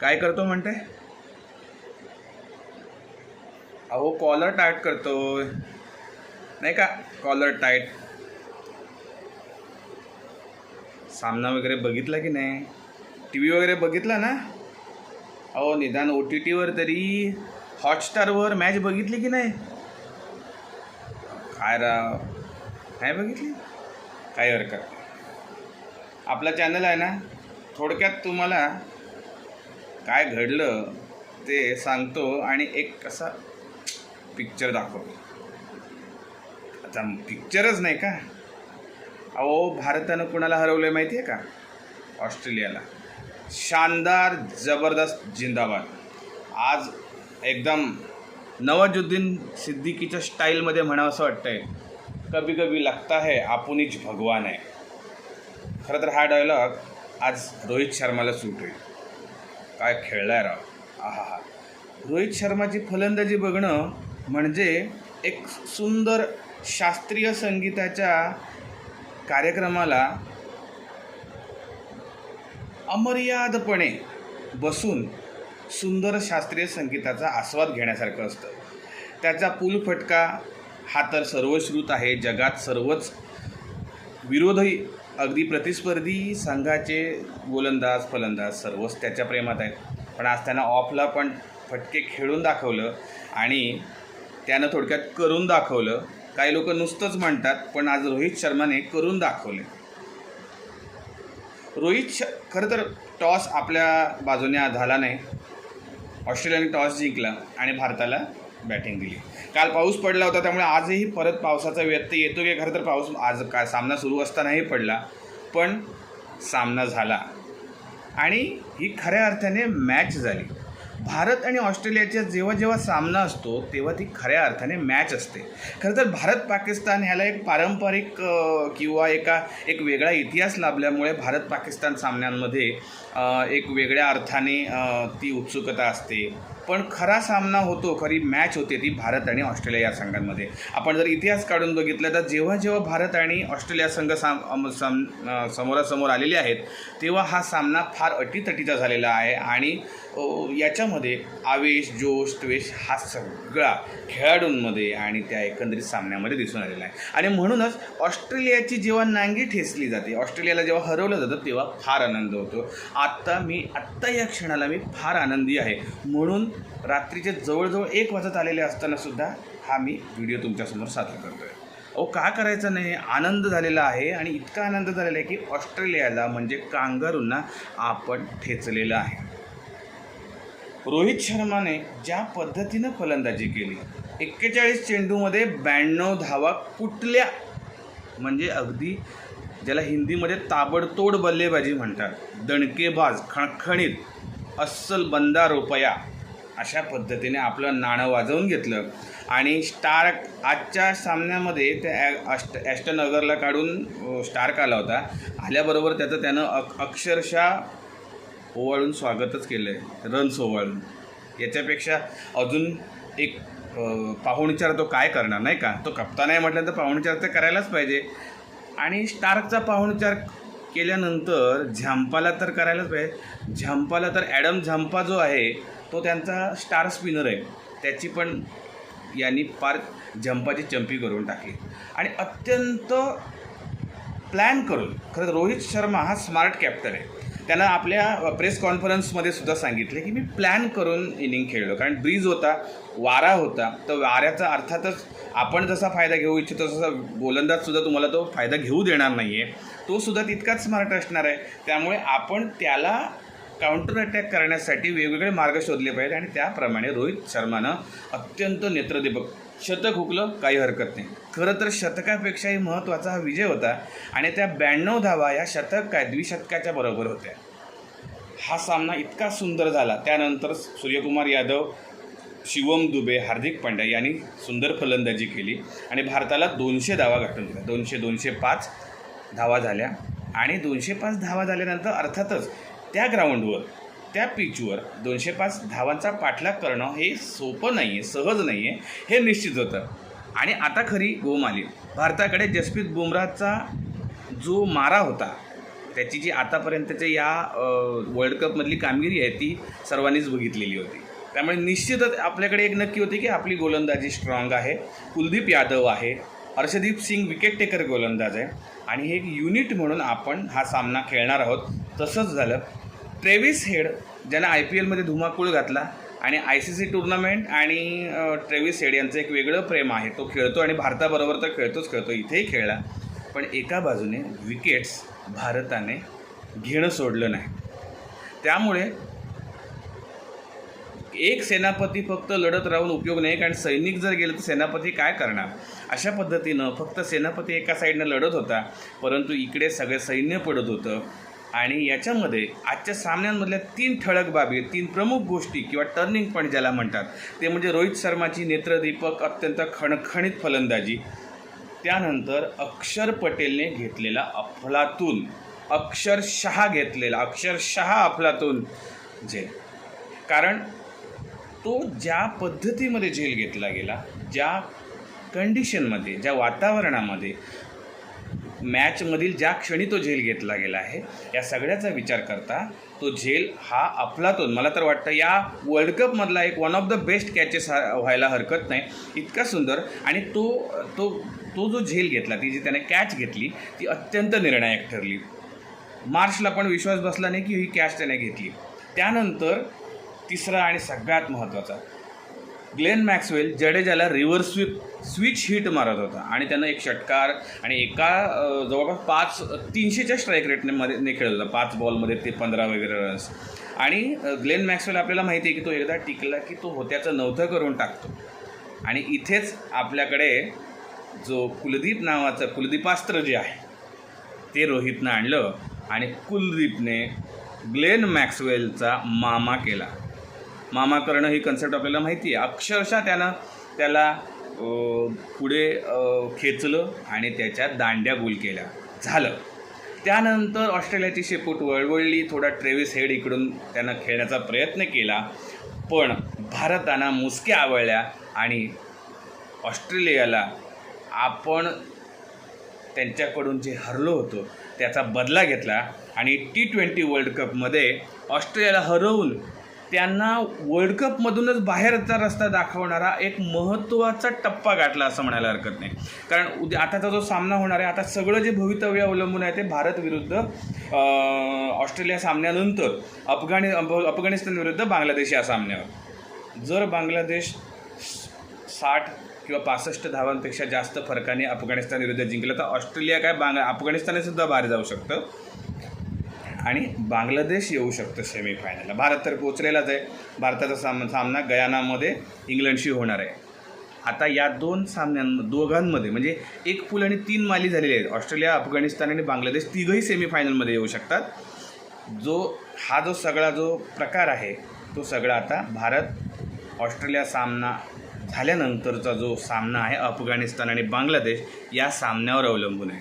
काय करतो म्हणते? अहो कॉलर टाईट करतो नाही का? कॉलर टाईट सामना वगैरे बघितला की नाही? टी व्ही वगैरे बघितला ना? अहो निदान ओ टी टीवर तरी हॉटस्टारवर मॅच बघितली की नाही? काय राव नाही बघितली? काही हरकत आपला चॅनल आहे ना? थोडक्यात तुम्हाला काय घडलं ते सांगतो आणि एक कसा पिक्चर दाखवतो. आता पिक्चरच नाही का? अहो भारतानं कुणाला हरवलं माहिती आहे का? ऑस्ट्रेलियाला. शानदार जबरदस्त जिंदाबाद. आज एकदम नवाजुद्दीन सिद्दीकीच्या स्टाईलमध्ये म्हणावं असं वाटतंय. कभी कभी लगता है आपणच भगवान आहे खरं तर हा डायलॉग आज रोहित शर्माला सूट होईल. काय खेळलाय राव? आहा हा. रोहित शर्माची फलंदाजी बघणं म्हणजे एक सुंदर शास्त्रीय संगीताच्या कार्यक्रमाला अमर्यादपणे बसून सुंदर शास्त्रीय संगीताचा आस्वाद घेण्यासारखं असतं. त्याचा पुल फटका हा तर सर्वश्रुत आहे जगात सर्वच विरोधी अगदी प्रतिस्पर्धी संघाचे गोलंदाज फलंदाज सर्वच त्याच्या प्रेमात आहेत. पण आज त्यानं ऑफला पण फटके खेळून दाखवलं आणि त्यानं थोडक्यात करून दाखवलं. काही लोक नुसतंच म्हणतात पण आज रोहित शर्माने करून दाखवले. रोहित श खरं तर टॉस आपल्या बाजूने झाला नाही. ऑस्ट्रेलियाने टॉस जिंकला आणि भारताला बॅटिंग दिली. काल पाऊस पडला होता त्यामुळे आजही परत पावसाचा व्यत्यय येतो की खरं तर पाऊस आज का सामना सुरू असतानाही पडला पण सामना झाला. आणि ही खऱ्या अर्थाने मॅच झाली. भारत आणि ऑस्ट्रेलियाचा जेव्हा जेव्हा सामना असतो तेव्हा ती खऱ्या अर्थाने मॅच असते. खरं तर भारत पाकिस्तान ह्याला एक पारंपरिक किंवा एका एक वेगळा इतिहास लाभल्यामुळे भारत पाकिस्तान सामन्यांमध्ये एक वेगळ्या अर्थाने ती उत्सुकता असते. पण खरा सामना होतो खरी मॅच होते ती भारत आणि ऑस्ट्रेलिया या संघांमध्ये. आपण जर इतिहास काढून बघितलं तर जेव्हा जेव्हा भारत आणि ऑस्ट्रेलिया संघ साम साम सम समोरासमोर आलेले आहेत तेव्हा हा सामना फार अटीतटीचा झालेला आहे आणि याच्यामध्ये आवेश जोश त्वेष हा सगळा खेळाडूंमध्ये आणि त्या एकंदरीत सामन्यामध्ये दिसून आलेला आहे. आणि म्हणूनच ऑस्ट्रेलियाची जेव्हा नांगी ठेचली जाते ऑस्ट्रेलियाला जेव्हा हरवलं जातं तेव्हा फार आनंद होतो. आत्ता मी आत्ता या क्षणाला मी फार आनंदी आहे. म्हणून रात्रीचे जवळजवळ एक वाजत आलेले असताना सुद्धा हा मी व्हिडिओ तुमच्यासमोर सादर करतो आहे अहो का करायचं नाही? आनंद झालेला आहे आणि इतका आनंद झालेला आहे की ऑस्ट्रेलियाला म्हणजे कांगारूंना आपण ठेचलेलं आहे. रोहित शर्माने ज्या पद्धतीनं फलंदाजी केली एक्केचाळीस चेंडूमध्ये ब्याण्णव धावा कुठल्या? म्हणजे अगदी ज्याला हिंदीमध्ये ताबडतोड बल्लेबाजी म्हणतात. दणकेबाज खणखणीत अस्सल बंदा रुपया. अशा पद्धतीने आपलं नाणं वाजवून घेतलं. आणि स्टार्क आजच्या सामन्यामध्ये ते ॲ- अष्ट ॲस्टन अगरला काढून स्टार्क आला होता. आल्याबरोबर त्याचं त्यानं अक अक्षरशः ओवाळून स्वागतच केलं आहे रन्स ओवाळून. याच्यापेक्षा अजून एक पाहुणचार तो काय करणार नाही का? तो कप्तान आहे म्हटलं तर पाहुणचार तर करायलाच पाहिजे. आणि स्टार्कचा पाहुणचार केल्यानंतर झांपाला तर करायलाच पाहिजे. झांपाला तर ॲडम झांपा जो आहे तो त्यांचा स्टार स्पिनर आहे. त्याची पण यांनी फार झंपाची चंपी करून टाकली. आणि अत्यंत प्लॅन करून खरं रोहित शर्मा हा स्मार्ट कॅप्टन आहे. त्यानं आपल्या प्रेस कॉन्फरन्समध्ये सुद्धा सांगितले की मी प्लॅन करून इनिंग खेळलो. कारण ब्रीज होता वारा होता तर वाऱ्याचा अर्थातच आपण जसा फायदा घेऊ इच्छितो तसा गोलंदाजसुद्धा तुम्हाला तो फायदा घेऊ देणार नाही आहे तो सुद्धा तितकाच स्मार्ट असणार आहे. त्यामुळे आपण त्याला काउंटर अटॅक करण्यासाठी वेगवेगळे मार्ग शोधले पाहिजेत आणि त्याप्रमाणे रोहित शर्मानं अत्यंत नेत्रदीपक. शतक हुकलं काही हरकत नाही. खरं तर शतकापेक्षाही महत्त्वाचा हा विजय होता आणि त्या ब्याण्णव धावा या शतक काय द्विशतकाच्या बरोबर होत्या. हा सामना इतका सुंदर झाला. त्यानंतर सूर्यकुमार यादव शिवम दुबे हार्दिक पांड्या यांनी सुंदर फलंदाजी केली आणि भारताला दोनशे धावा गाठून दिल्या. दोनशे दोनशे पाच धावा झाल्या आणि दोनशे पाच धावा झाल्यानंतर अर्थातच त्या ग्राउंडवर त्या पिचवर दोनशे पाच धावांचा पाठलाग करणं हे सोपं नाही आहे सहज नाही आहे हे निश्चित होतं. आणि आता खरी गोम आली. भारताकडे जसप्रीत बुमराहचा जो मारा होता त्याची जी आतापर्यंतच्या या वर्ल्ड कपमधली कामगिरी आहे ती सर्वांनीच बघितलेली होती. त्यामुळे निश्चितच आपल्याकडे एक नक्की होती की आपली गोलंदाजी स्ट्रॉंग आहे. कुलदीप यादव आहे. हर्षदीप सिंग विकेट टेकर गोलंदाज आहे. आणि हे एक युनिट म्हणून आपण हा सामना खेळणार आहोत. तसंच झालं. ट्रेविस हेड ज्यानं आय पी एलमध्ये धुमाकूळ घातला आणि आय सी सी टुर्नामेंट आणि ट्रेविस हेड यांचं एक वेगळं प्रेम आहे. तो खेळतो आणि भारताबरोबर तर खेळतोच खेळतो इथेही खेळला. पण एका बाजूने विकेट्स भारताने घेणं सोडलं नाही. त्यामुळे एक सेनापती फक्त लढत राहून उपयोग नाही कारण सैनिक जर गेलं तर सेनापती काय करणार? अशा पद्धतीनं फक्त सेनापती एका साईडनं लढत होता परंतु इकडे सगळे सैन्य पडत होतं. आणि याच्यामध्ये आजच्या सामन्यांमधल्या तीन ठळक बाबी तीन प्रमुख गोष्टी किंवा टर्निंग पॉईंट ज्याला म्हणतात ते म्हणजे रोहित शर्माची नेत्रदीपक अत्यंत खणखणीत फलंदाजी त्यानंतर अक्षर पटेलने घेतलेला अफलातून अक्षरशः घेतलेला अक्षरशः अफलातून झेल. कारण तो ज्या पद्धतीमध्ये झेल घेतला गेला ज्या कंडिशनमध्ये ज्या वातावरणामध्ये मॅचमधील ज्या क्षणी तो झेल घेतला गेला आहे या सगळ्याचा विचार करता तो झेल हा अफलातून मला तर वाटतं या वर्ल्ड कपमधला एक one of the best catches हा व्हायला हरकत नाही. इतका सुंदर. आणि तो तो तो जो झेल घेतला ती जी त्याने कॅच घेतली ती अत्यंत निर्णायक ठरली. मार्शला पण विश्वास बसला नाही की ही कॅच त्याने घेतली. त्यानंतर तिसरा आणि सगळ्यात महत्त्वाचा ग्लेन मॅक्सवेल जडेजाला रिव्हर्स स्वीप स्विच हिट मारत होता. आणि त्यानं एक षटकार आणि एका जवळपास पाच तीनशेच्या स्ट्राईक रेटने मध्ये ने खेळला. पाच बॉलमध्ये ते पंधरा वगैरे रन्स आणि ग्लेन मॅक्सवेल आपल्याला माहिती आहे की तो एकदा टिकला की तो होत्याचं नव्हतं करून टाकतो. आणि इथेच आपल्याकडे जो कुलदीप नावाचं कुलदीपास्त्र जे आहे ते रोहितनं आणलं आणि कुलदीपने ग्लेन मॅक्सवेलचा मामा केला. मामा करणं ही कन्सेप्ट आपल्याला माहिती आहे. अक्षरशः त्यानं त्याला पुढे खेचलं आणि त्याच्या दांड्या गुल केल्या. झालं. त्यानंतर ऑस्ट्रेलियाची शेपूट वळवळली थोडा ट्रेविस हेड इकडून त्यानं खेळण्याचा प्रयत्न केला. पण भारतानं मुसक्या आवळल्या आणि ऑस्ट्रेलियाला आपण त्यांच्याकडून जे हरलो होतो त्याचा बदला घेतला आणि टी ट्वेंटी वर्ल्ड कपमध्ये ऑस्ट्रेलियाला हरवून त्यांना वर्ल्ड कपमधूनच बाहेरचा रस्ता दाखवणारा एक महत्त्वाचा टप्पा गाठला असं म्हणायला हरकत नाही. कारण उद्या आताचा जो सामना होणार आहे आता सगळं जे भवितव्य अवलंबून आहे ते भारत विरुद्ध ऑस्ट्रेलिया सामन्यानंतर अफगाणी अफगाणिस्तान विरुद्ध बांगलादेश या सामन्यावर. जर बांगलादेश साठ किंवा पासष्ट धावांपेक्षा जास्त फरकाने अफगाणिस्तान विरुद्ध जिंकलं तर ऑस्ट्रेलिया काय बांग अफगाणिस्ताननेसुद्धा बाहेर जाऊ शकतं. आणि बांगलादेश येऊ शकतं सेमीफायनलला भारत तर पोचलेलाच आहे. भारताचा साम सामना गयानामध्ये इंग्लंडशी होणार आहे. आता या दोन सामन्यां दोघांमध्ये म्हणजे एक पूल आणि तीन माली झालेली आहेत. ऑस्ट्रेलिया अफगाणिस्तान आणि बांगलादेश तिघंही सेमीफायनलमध्ये येऊ शकतात. जो हा जो सगळा जो प्रकार आहे तो सगळा आता भारत ऑस्ट्रेलिया सामना झाल्यानंतरचा जो सामना आहे अफगाणिस्तान आणि बांगलादेश या सामन्यावर अवलंबून आहे.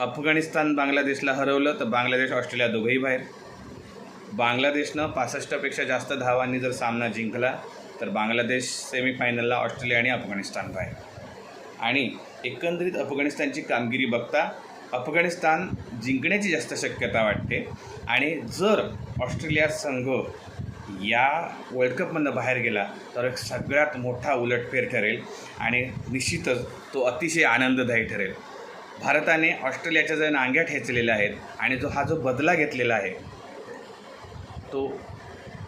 अफगाणिस्तान बांगलादेशला हरवलं तर बांगलादेश ऑस्ट्रेलिया दोघंही बाहेर. बांगलादेशनं पासष्टपेक्षा जास्त धावांनी जर सामना जिंकला तर बांगलादेश सेमीफायनलला ऑस्ट्रेलिया आणि अफगाणिस्तान बाहेर. आणि एकंदरीत अफगाणिस्तानची कामगिरी बघता अफगाणिस्तान जिंकण्याची जास्त शक्यता वाटते. आणि जर ऑस्ट्रेलिया संघ या वर्ल्ड कपमधनं बाहेर गेला तर एक सगळ्यात मोठा उलटफेर ठरेल आणि निश्चितच तो अतिशय आनंददायी ठरेल. भारताने ऑस्ट्रेलियाच्या ज्या नांग्या ठेचलेल्या आहेत आणि जो हा जो बदला घेतलेला आहे तो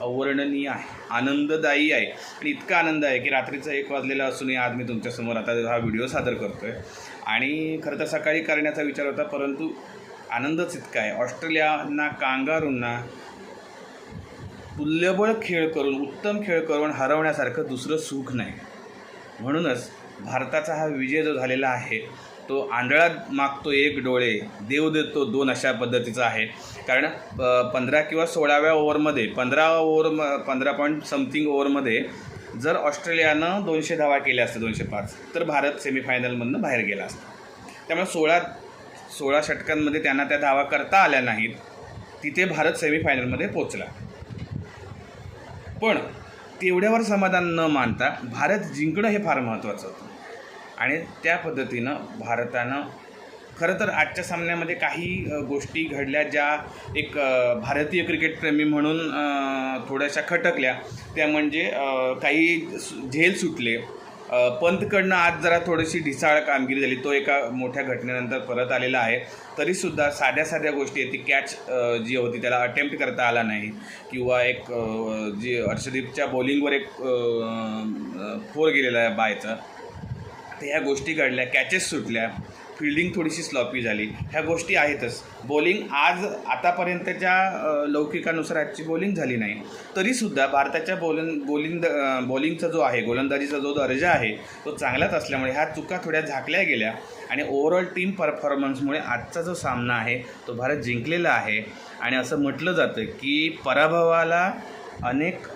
अवर्णनीय आहे आनंददायी आहे. आणि इतका आनंद आहे की रात्रीचा एक वाजलेला असूनही आज मी तुमच्यासमोर आता हा व्हिडिओ सादर करतो आहे आणि खरं तर सकाळी करण्याचा विचार होता परंतु आनंदच इतका आहे. ऑस्ट्रेलियाना कांगारूंना तुल्यबळ खेळ करून उत्तम खेळ करून हरवण्यासारखं दुसरं सुख नाही. म्हणूनच भारताचा हा विजय जो झालेला आहे तो आंधळा मागतो एक डोळे देव देतो दोन अशा पद्धतीचा आहे. कारण पंधरा किंवा सोळाव्या ओव्हरमध्ये पंधरा ओव्हर म पंधरा पॉईंट समथिंग ओव्हरमध्ये जर ऑस्ट्रेलियानं दोनशे धावा केल्या असत्या दोनशे पाच तर भारत सेमीफायनलमधनं बाहेर गेला असता. त्यामुळे सोळा सोळा षटकांमध्ये त्यांना त्या धावा करता आल्या नाहीत तिथे भारत सेमीफायनलमध्ये पोचला. पण तेवढ्यावर समाधान न मानता भारत जिंकणं हे फार महत्त्वाचं होतं. आणि त्या पद्धतीनं भारतानं खरं तर आजच्या सामन्यामध्ये काही गोष्टी घडल्या ज्या एक भारतीय क्रिकेटप्रेमी म्हणून थोड्याशा खटकल्या. त्या म्हणजे काही झेल सुटले. पंतकडनं आज जरा थोडीशी ढिसाळ कामगिरी झाली. तो एका मोठ्या घटनेनंतर परत आलेला आहे. तरीसुद्धा साध्या साध्या गोष्टी आहेत ती कॅच जी होती त्याला अटेम्प्ट करता आला नाही. किंवा एक जी हर्षदीपच्या बॉलिंगवर एक फोर गेलेला आहे बायचा. तर ह्या गोष्टी घडल्या कॅचेस सुटल्या फिल्डिंग थोडीशी स्लॉपी झाली. ह्या गोष्टी आहेतच. बॉलिंग आज आतापर्यंतच्या लौकिकानुसार आजची बॉलिंग झाली नाही. तरीसुद्धा भारताच्या बॉलिंग बॉलिंग बॉलिंगचा जो आहे गोलंदाजीचा जो दर्जा आहे तो चांगलाच असल्यामुळे ह्या चुका थोड्या झाकल्या गेल्या आणि ओव्हरऑल टीम परफॉर्मन्समुळे आजचा जो सामना आहे तो भारत जिंकलेला आहे. आणि असं म्हटलं जातं की पराभवाला अनेक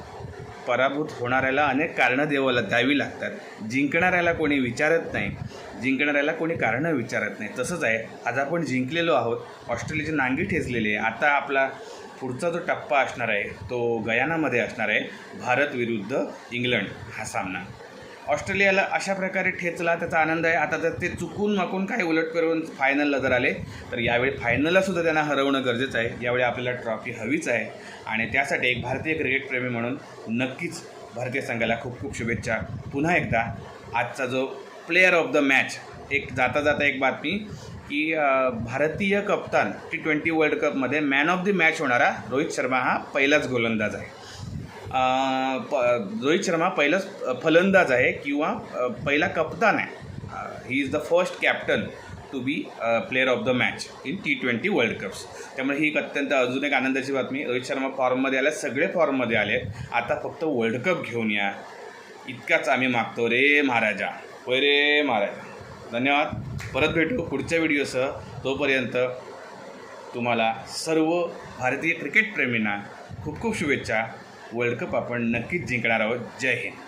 पराभूत होणाऱ्याला अनेक कारणं देवाला द्यावी लागतात. जिंकणाऱ्याला कोणी विचारत नाही. जिंकणाऱ्याला कोणी कारणं विचारत नाही. तसंच आहे. आज आपण जिंकलेलो आहोत. ऑस्ट्रेलियाची नांगी ठेचलेली आहे. आता आपला पुढचा जो टप्पा असणार आहे तो गयानामध्ये असणार आहे. भारत विरुद्ध इंग्लंड हा सामना. ऑस्ट्रेलियाला अशा प्रकारे ठेचला त्याचा आनंद आहे. आता जर ते चुकून माकून काही उलट करून फायनलला जर आले. तर यावेळी फायनलला सुद्धा त्यांना हरवणं गरजेचं आहे. यावेळी आपल्याला ट्रॉफी हवीच आहे. आणि त्यासाठी एक भारतीय क्रिकेटप्रेमी म्हणून नक्कीच भारतीय संघाला खूप खूप शुभेच्छा. पुन्हा एकदा आजचा जो प्लेअर ऑफ द मॅच एक जाता जाता एक बातमी की भारतीय कप्तान टी ट्वेंटी वर्ल्ड कपमध्ये मॅन ऑफ द मॅच होणारा रोहित शर्मा हा पहिलाच गोलंदाज आहे. प रोहित शर्मा पहिलाच फलंदाज आहे किंवा पहिला कप्तान आहे. He is the first captain to be player of the match in T twenty world cups त्यामुळे ही एक अत्यंत अजून एक आनंदाची बातमी. रोहित शर्मा फॉर्ममध्ये आल्या सगळे फॉर्ममध्ये आले. आता फक्त वर्ल्ड कप घेऊन या. इतकाच आम्ही मागतो. रे महाराजा. होय रे महाराजा. धन्यवाद. परत भेटू पुढच्या व्हिडिओसह. तोपर्यंत तुम्हाला सर्व भारतीय क्रिकेटप्रेमींना खूप खूप शुभेच्छा. वर्ल्ड कप आपण नक्कीच जिंकणार आहोत. जय हिंद.